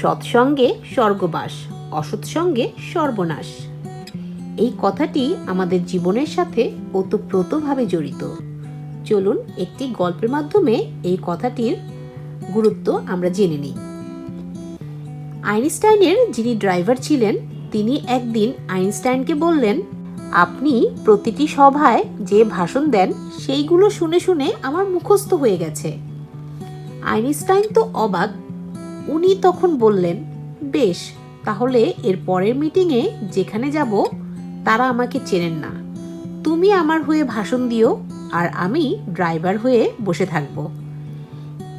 সৎসঙ্গে স্বর্গবাস, অসৎসঙ্গে সর্বনাশ। এই কথাটি আমাদের জীবনের সাথে ওতপ্রোতভাবে জড়িত। চলুন একটি গল্পের মাধ্যমে এই কথাটির গুরুত্ব আমরা জেনে নিই। আইনস্টাইনের যিনি ড্রাইভার ছিলেন, তিনি একদিন আইনস্টাইনকে বললেন, আপনি প্রতিটি সভায় যে ভাষণ দেন, সেইগুলো শুনে শুনে আমার মুখস্থ হয়ে গেছে। আইনস্টাইন তো অবাক উনি তখন বললেন, বেশ, তাহলে এর পরের মিটিংয়ে যেখানে যাব, তারা আমাকে চেনেন না। তুমি আমার হয়ে ভাষণ দিও আর আমি ড্রাইভার হয়ে বসে থাকব।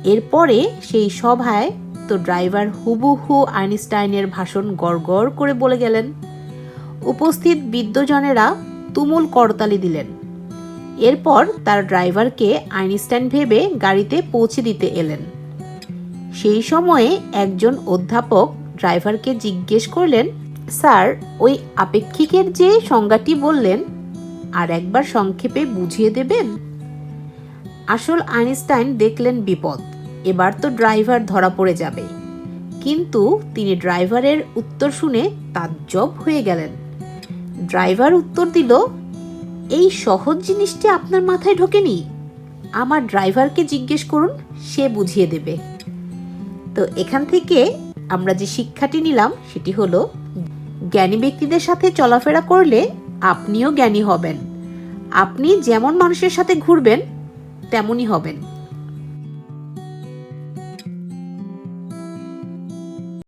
এরপরে সেই সভায় তো ড্রাইভার হুবহু আইনস্টাইনের ভাষণ গড় করে বলে গেলেন। উপস্থিত বিদ্যজনেরা তুমুল করতালি দিলেন। এরপর তার ড্রাইভারকে আইনস্টাইন ভেবে গাড়িতে পৌঁছে দিতে এলেন। সেই সময়ে একজন অধ্যাপক ড্রাইভারকে জিজ্ঞেস করলেন, স্যার, ওই আপেক্ষিকের যে সংজ্ঞাটি বললেন, আর একবার সংক্ষেপে বুঝিয়ে দেবেন? আসল আইনস্টাইন দেখলেন বিপদ। এবার তো ড্রাইভার ধরা পড়ে যাবে। কিন্তু তিনি ড্রাইভারের উত্তর শুনে তাজ্জব হয়ে গেলেন। ড্রাইভার উত্তর দিল, এই সহজ জিনিসটি আপনার মাথায় ঢোকেনি। আমার ড্রাইভারকে জিজ্ঞেস করুন, সে বুঝিয়ে দেবে। তো এখান থেকে আমরা যে শিক্ষাটি নিলাম, সেটি হলো জ্ঞানী ব্যক্তিদের সাথে চলাফেরা করলে আপনিও জ্ঞানী হবেন। আপনি যেমন মানুষের সাথে ঘুরবেন, তেমনই হবেন।